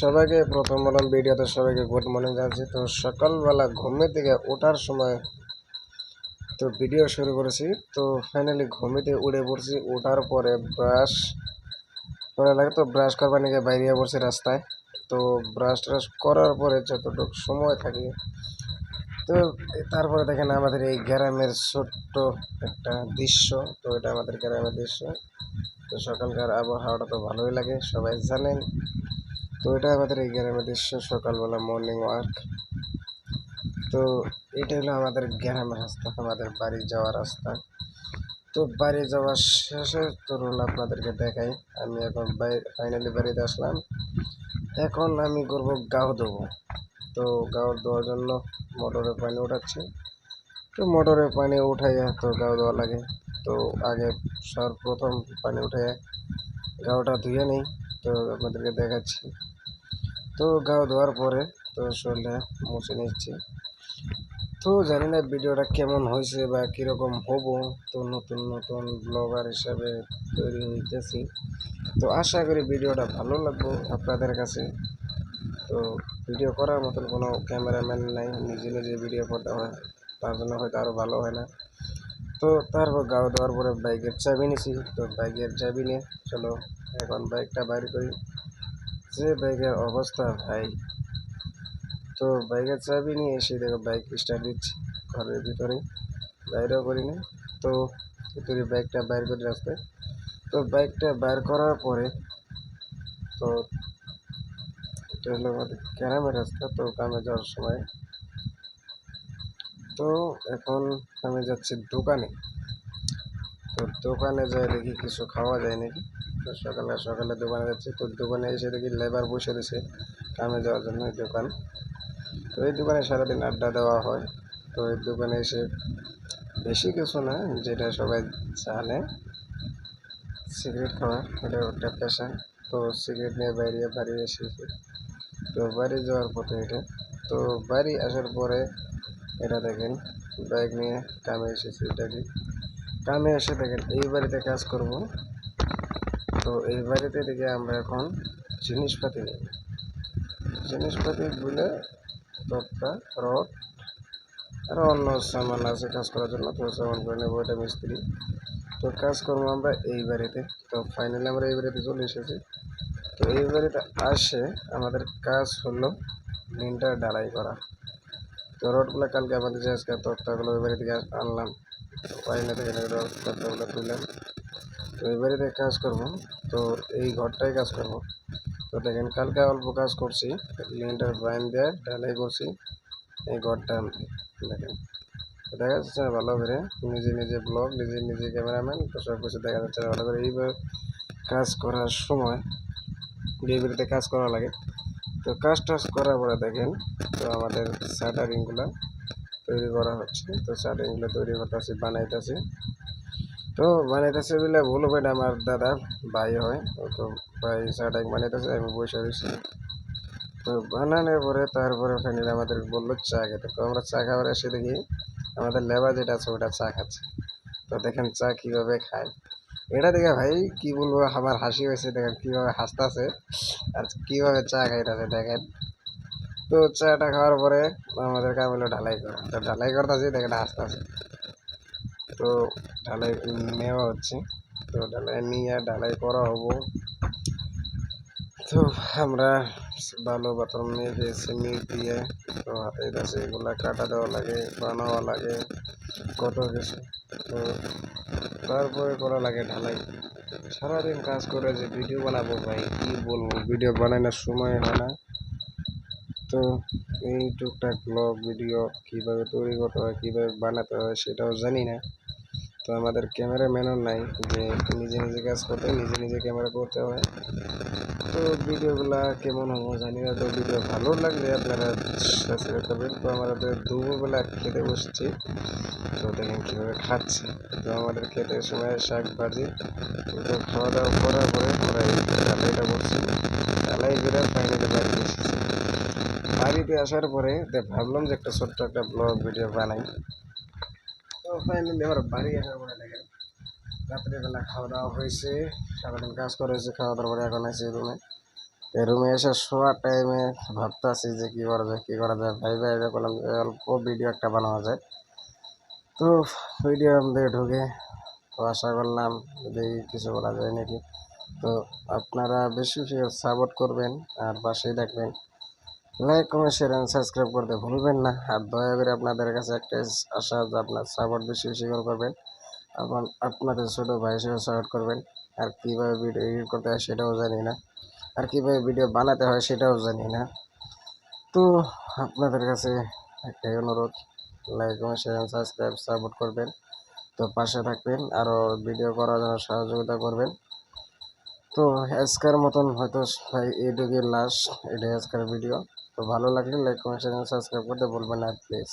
সবাইকে প্রথম বললাম, ভিডিওতে সবাইকে গুড মর্নিং জানাচ্ছি। তো সকালবেলা ঘুমের থেকে ওঠার সময় তো ভিডিও শুরু করেছি। তো ফাইনালি ঘুমিতে উড়ে পড়ছি। ওঠার পরে ব্রাশ করা লাগে তো ব্রাশ করবার নিয়ে বাইরে পড়ছি রাস্তায়। তো ব্রাশ ট্রাশ করার পরে যতটুকু সময় থাকে, তো তারপরে দেখেন আমাদের এই গ্রামের ছোট্ট একটা দৃশ্য। তো এটা আমাদের গ্রামের দৃশ্য। তো সকালকার আবহাওয়াটা তো ভালোই লাগে, সবাই জানেন। তো এটা আমাদের এই গ্রামের দৃশ্য, সকালবেলা মর্নিং ওয়াক তো এটা হলো আমাদের গ্রামের রাস্তা, আমাদের বাড়ি যাওয়ার রাস্তা। তো বাড়ি যাওয়ার শেষে তরুণ আপনাদেরকে দেখাই, আমি এখন ফাইনালি বাড়িতে আসলাম। এখন আমি করব গাও দেবো তো গাও দেওয়ার জন্য মোটরে পানি উঠাচ্ছি। তো মোটরে পানি উঠাইয়া তো গাও দেওয়া লাগে। তো আগে সর্বপ্রথম পানি উঠাইয়া গাওটা ধুয়ে নেই। তো আপনাদেরকে দেখাচ্ছি। তো গাও দেওয়ার পরে তো শরীরে মুছে নিচ্ছি। তো জানি না ভিডিওটা কেমন হয়েছে বা কীরকম হব। তো নতুন নতুন ব্লগার হিসাবে তৈরি হইতেছি। তো আশা করি ভিডিওটা ভালো লাগবো আপনাদের কাছে। তো ভিডিও করার মতন কোনো ক্যামেরাম্যান নাই। নিজে নিজে ভিডিও করতে হয়, তার জন্য হয়তো আরও ভালো হয় না। তো তারপর গাও দেওয়ার পরে বাইকের চাবি নিছি। তো বাইকের চাবি নিয়ে চলো, এখন বাইকটা বাইর করি। যে বাইকের অবস্থা ভাই, তো বাইকের চাবি নিয়ে এসে দেখো বাইক স্টার্ট দিচ্ছি ঘরের ভিতরে বাইরেও করি না, তো ভিতরে বাইকটা বাইর করি রাস্তায়। তো বাইকটা বাইর করার পরে, তো এটা হলো আমাদের গ্রামের রাস্তা, তো গ্রামে যাওয়ার সময়। তো এখন আমি যাচ্ছি দোকানে, তো দোকানে যাই দেখি কিছু খাওয়া যায় নাকি। সকালে সকালে দোকানে যাচ্ছি, তো দোকানে এসে দেখি লেবার বসে রয়েছে, কামে যাওয়ার জন্য দোকান। তো এই দোকানে সারাদিন আড্ডা দেওয়া হয়, তো এই দোকানে এসে বেশি কিছু না, যেটা সবাই জানে। সিগারেট খাওয়া, এটা একটা পেশা তো সিগারেট নিয়ে বাইরে বাড়ি এসেছি তো বাড়ি যাওয়ার পথে এটা। তো বাড়ি আসার পরে এটা দেখেন বাইক নিয়ে কামে এসেছি এটা কি কামে এসে দেখেন, এই বাড়িতে কাজ করব তো এই বাড়িতে থেকে আমরা এখন জিনিসপাতি নিই জিনিসপাতি বলে তক্তা, রড আরও অন্য সামান আছে কাজ করার জন্য, তো সামান করে নেব, এটা মিস্ত্রি। তো কাজ করব আমরা এই বাড়িতে। তো ফাইনালি আমরা এই বাড়িতে চলে এসেছি। তো এই বাড়িতে আসে আমাদের কাজ হলো লিনটা ডালাই করা। তো রডগুলো কালকে আমাদের যে আজকে তক্তাগুলো ওই বাড়ি থেকে আনলাম। পাইনা থেকে তক্তাগুলো তুললাম। তো এই বাড়িতে কাজ করব, তো এই ঘরটাই কাজ করব। তো দেখেন, কালকে অল্প কাজ করছি লিনটার বাইন দিয়ে ঢালাই করছি, এই ঘরটা দেখেন। দেখা যাচ্ছে না ভালো করে, নিজে নিজে ব্লগ নিজে নিজে ক্যামেরাম্যান তো সব কিছু দেখা যাচ্ছে না ভালো করে। এইভাবে কাজ করার সময় বাড়িতে কাজ করা লাগে। তো কাজ টাজ করার পরে দেখেন, তো আমাদের শাটারিংগুলো তৈরি করা হচ্ছে। তো শাটারিংগুলো তৈরি করতেছি, বানাইতেছি। তো বানাইতেছে বলে ভুল হবে না আমার দাদা, ভাই হয়। তো ভাই শাটারিং বানাইতেছে, আমি বসে রয়েছি তো বানানোর পরে তারপরে ফাইনালি আমাদের বলল চা খেতে। তো আমরা চা খাবার এসে দেখি আমাদের লেবার যেটা আছে ওটা চা খাচ্ছে। তো দেখেন চা কীভাবে খায়। এটা দেখে ভাই কি বলব, আমার হাসি হয়েছে, দেখেন কীভাবে হাসতেছে আর কীভাবে চা খাইতেছে, দেখেন। তো চাটা খাওয়ার পরে আমাদের কাম ঢালাই করা। তো ঢালাই করতেছি, দেখেন হাসতেছে। তো ঢালাই নেওয়া হচ্ছে। তো ঢালাই নিয়ে ঢালাই করা হব। তো আমরা ভালো বাথরুম নিয়ে দিয়ে তো হাতে কাছে এগুলা কাটা দেওয়া লাগে, বানাওয়া লাগে, কত কিছু। তো তারপরে করা লাগে ঢালাই। সারাদিন কাজ করে যে ভিডিও বানাবো ভাই, কী বলব? ভিডিও বানানোর সময় হয় না। তো এই টুকটাক ব্লগ ভিডিও কীভাবে তৈরি করতে হয়, কীভাবে বানাতে হয় সেটাও জানি না। তো আমাদের ক্যামেরাম্যানও নাই যে নিজে নিজে কাজ করতে, নিজে নিজে ক্যামেরা করতে হয়। তো ভিডিওগুলা কেমন হব জানি না, তো ভিডিও ভালো লাগলে আপনারা সাবস্ক্রাইব করবেন। তো আমরা দুপুরবেলা খেতে বসছি, তো দেখেন কীভাবে খাচ্ছে। তো আমাদের খেতে সময় শাক ভাজি, তো খাওয়া দাওয়া করার পরে আমরা এই করছি। ডালাই করে ফাইনালি বাড়িতে এসেছি বাড়িতে আসার পরে ভাবলাম যে একটা ছোট্ট একটা ব্লগ ভিডিও বানাই। তো ফাইনালি আমার বাড়ি আসার পরে দেখেন রাত্রিবেলা খাওয়া দাওয়া হয়েছে, সারাদিন কাজ করা খাওয়া দাওয়ার পরে এখন আছে রুমে। রুমে এসে শোয়ার টাইমে ভাবতেছি যে কী করা যায়, কী করা যায়? ভাই ভাই যে অল্প ভিডিও একটা বানানো যায়। তো ভিডিও আমাদের ঢুকে তো আশা করলাম যদি কিছু করা যায় নাকি। তো আপনারা বেশি বেশি সাপোর্ট করবেন আর পাশেই দেখবেন লাইক কমেন্ট শেয়ার এবং সাবস্ক্রাইব করতে ভুলবেন না। আর দয়া করে আপনাদের কাছে একটা আশা যে আপনার সাপোর্ট বেশি বেশি করে করবেন। এবং আপনাদের ছোটো ভাই হিসেবে সাপোর্ট করবেন। আর কীভাবে ভিডিও এডিট করতে হয় সেটাও জানি না। আর কীভাবে ভিডিও বানাতে হয় সেটাও জানি না। তো আপনাদের কাছে একটাই অনুরোধ লাইক কমেন্ট শেয়ার এবং সাবস্ক্রাইব সাপোর্ট করবেন। তো পাশে থাকবেন আরও ভিডিও করার জন্য সহযোগিতা করবেন। তো আজকের মতন হয়তো এইটুকুই লাস্ট এটাই আজকের ভিডিও তো ভালো লাগলে লাইক কমেন্ট চ্যানেল সাবস্ক্রাইব করতে ভুলবেন না প্লিজ